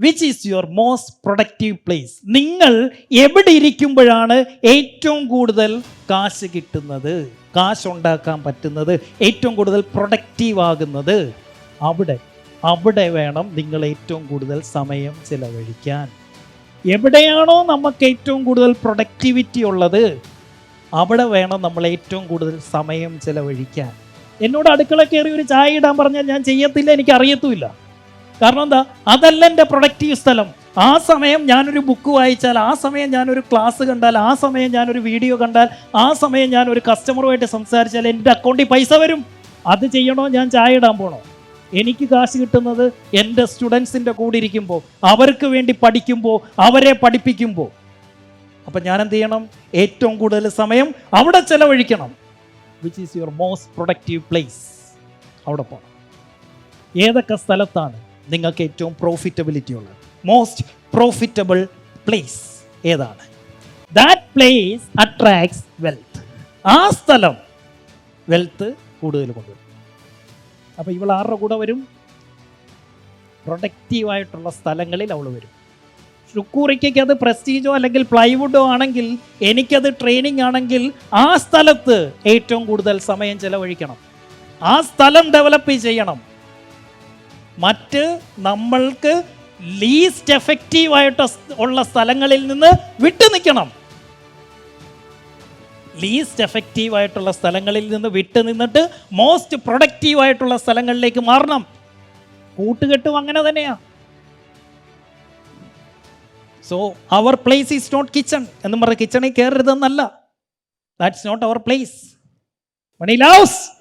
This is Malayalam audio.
Which is your most productive place നിങ്ങൾ എവിടെ ഇരിക്കുമ്പോഴാണ് ഏറ്റവും കൂടുതൽ കാശ് കിട്ടുന്നത്? കാശ് ഉണ്ടാക്കാൻ പറ്റുന്നത് ഏറ്റവും കൂടുതൽ പ്രൊഡക്റ്റീവ് ആകുന്നത്? അവിടെ അവിടെ വേണം നിങ്ങൾ ഏറ്റവും കൂടുതൽ സമയം ചിലവഴിക്കാൻ. എവിടെയാണോ നമുക്ക് ഏറ്റവും കൂടുതൽ പ്രൊഡക്ടിവിറ്റി ഉള്ളത് അവിടെ വേണം നമ്മൾ ഏറ്റവും കൂടുതൽ സമയം ചിലവഴിക്കാൻ. എന്നോട് അടുക്കള കയറി ഒരു ചായ ഇടാൻ പറഞ്ഞാൽ ഞാൻ ചെയ്യത്തില്ല എനിക്ക് അറിയത്തുമില്ല കാരണം എന്താ? അതല്ല എന്റെ പ്രൊഡക്റ്റീവ് സ്ഥലം. ആ സമയം ഞാനൊരു ബുക്ക് വായിച്ചാൽ ആ സമയം ഞാനൊരു ക്ലാസ് കണ്ടാൽ ആ സമയം ഞാനൊരു വീഡിയോ കണ്ടാൽ ആ സമയം ഞാൻ ഒരു കസ്റ്റമറുമായിട്ട് സംസാരിച്ചാൽ എന്റെ അക്കൗണ്ടിൽ പൈസ വരും. അത് ചെയ്യണോ? ഞാൻ ചായ ഇടാൻ പോണോ? എനിക്ക് കാശ് കിട്ടുന്നത് എന്റെ സ്റ്റുഡൻസിന്റെ കൂടെ ഇരിക്കുമ്പോൾ അവർക്ക് വേണ്ടി പഠിക്കുമ്പോൾ അവരെ പഠിപ്പിക്കുമ്പോൾ. അപ്പം ഞാൻ എന്ത് ചെയ്യണം? ഏറ്റവും കൂടുതൽ സമയം അവിടെ ചെലവഴിക്കണം. Which is your most productive place അവിടെ പോകണം ഏതൊക്കെ സ്ഥലത്താണ്? നിങ്ങൾക്ക് ഏറ്റവും പ്രോഫിറ്റബിലിറ്റി ഉള്ളത്. മോസ്റ്റ് പ്രോഫിറ്റബിൾ പ്ലേസ് ഏതാണ്? ദാറ്റ് പ്ലേസ് അട്രാക്ട്സ് വെൽത്ത് ആ സ്ഥലം വെൽത്ത് കൂടുതൽ കൊണ്ടുവരും. അപ്പോൾ ഇവൾ ആരുടെ കൂടെ വരും? പ്രൊഡക്റ്റീവായിട്ടുള്ള സ്ഥലങ്ങളിൽ അവൾ വരും. ഷുക്കൂറിക്കയ്ക്ക് അത് പ്രസ്റ്റീജോ അല്ലെങ്കിൽ പ്ലൈവുഡോ ആണെങ്കിൽ എനിക്കത് ട്രെയിനിങ് ആണെങ്കിൽ ആ സ്ഥലത്ത് ഏറ്റവും കൂടുതൽ സമയം ചെലവഴിക്കണം. ആ സ്ഥലം ഡെവലപ്പ് ചെയ്യണം. മറ്റ് നമ്മൾക്ക് ലീസ്റ്റ് എഫക്റ്റീവ് ആയിട്ട് ഉള്ള സ്ഥലങ്ങളിൽ നിന്ന് വിട്ടു നിൽക്കണം. ലീസ്റ്റ് എഫക്റ്റീവ് ആയിട്ടുള്ള സ്ഥലങ്ങളിൽ നിന്ന് വിട്ടു നിന്നിട്ട് മോസ്റ്റ് പ്രൊഡക്റ്റീവ് ആയിട്ടുള്ള സ്ഥലങ്ങളിലേക്ക് മാറണം. കൂട്ടുകെട്ടും അങ്ങനെ തന്നെയാ. So our place is not kitchen എന്നും പറഞ്ഞ കിച്ചണിൽ കയറരുതെന്നല്ല that's not our place money loves